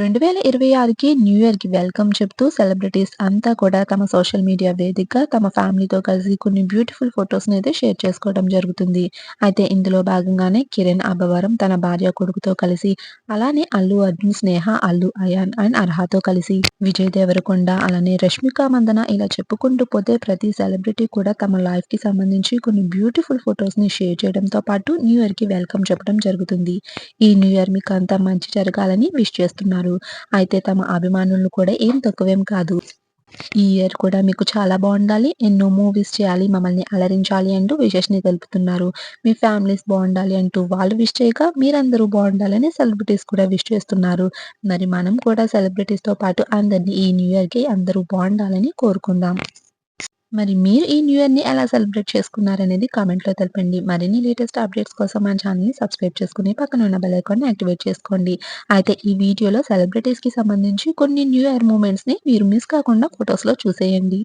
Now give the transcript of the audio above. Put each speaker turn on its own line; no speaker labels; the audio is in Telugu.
రెండు వేల ఇరవై ఆరుకి న్యూ ఇయర్కి వెల్కమ్ చెప్తూ సెలబ్రిటీస్ అంతా కూడా తమ సోషల్ మీడియా వేదికగా తమ ఫ్యామిలీతో కలిసి కొన్ని బ్యూటిఫుల్ ఫొటోస్ అయితే షేర్ చేసుకోవడం జరుగుతుంది అయితే ఇందులో భాగంగానే కిరణ్ అబ్బవరం తన భార్య కొడుకుతో కలిసి అలానే అల్లు అర్జున్ స్నేహ అల్లు అయాన్ అండ్ అర్హతో కలిసి విజయ్ దేవరకొండ అలానే రష్మిక మందన ఇలా చెప్పుకుంటూ పోతే ప్రతి సెలబ్రిటీ కూడా తమ లైఫ్ కి సంబంధించి కొన్ని బ్యూటిఫుల్ ఫొటోస్ ని షేర్ చేయడంతో పాటు న్యూ ఇయర్ కి వెల్కమ్ చెప్పడం జరుగుతుంది ఈ న్యూ ఇయర్ మీకు అంతా మంచి జరగాలని విష్ చేస్తున్నారు ఉన్నారు అయితే తమ అభిమానులు కూడా ఏం తక్కువేం కాదు ఈ ఇయర్ కూడా మీకు చాలా బాగుండాలి ఎన్నో మూవీస్ చేయాలి మమ్మల్ని అలరించాలి అంటూ విషెస్ని తెలుపుతున్నారు మీ ఫ్యామిలీస్ బాగుండాలి అంటూ వాళ్ళు విష్ చేయక మీరందరూ బాగుండాలని సెలబ్రిటీస్ కూడా విష్ చేస్తున్నారు మరి మనం కూడా సెలబ్రిటీస్తో పాటు అందరినీ ఈ న్యూ ఇయర్కి అందరూ బాగుండాలని కోరుకుందాం మరి మీరు ఈ న్యూ ఇయర్ని ఎలా సెలబ్రేట్ చేసుకున్నారనేది కామెంట్లో తెలపండి మరిన్ని లేటెస్ట్ అప్డేట్స్ కోసం మా ఛానల్ని సబ్స్క్రైబ్ చేసుకుని పక్కన ఉన్న బెల్ యాక్టివేట్ చేసుకోండి అయితే ఈ వీడియోలో సెలబ్రిటీస్కి సంబంధించి కొన్ని న్యూ ఇయర్ మూమెంట్స్ని మీరు మిస్ కాకుండా ఫొటోస్లో చూసేయండి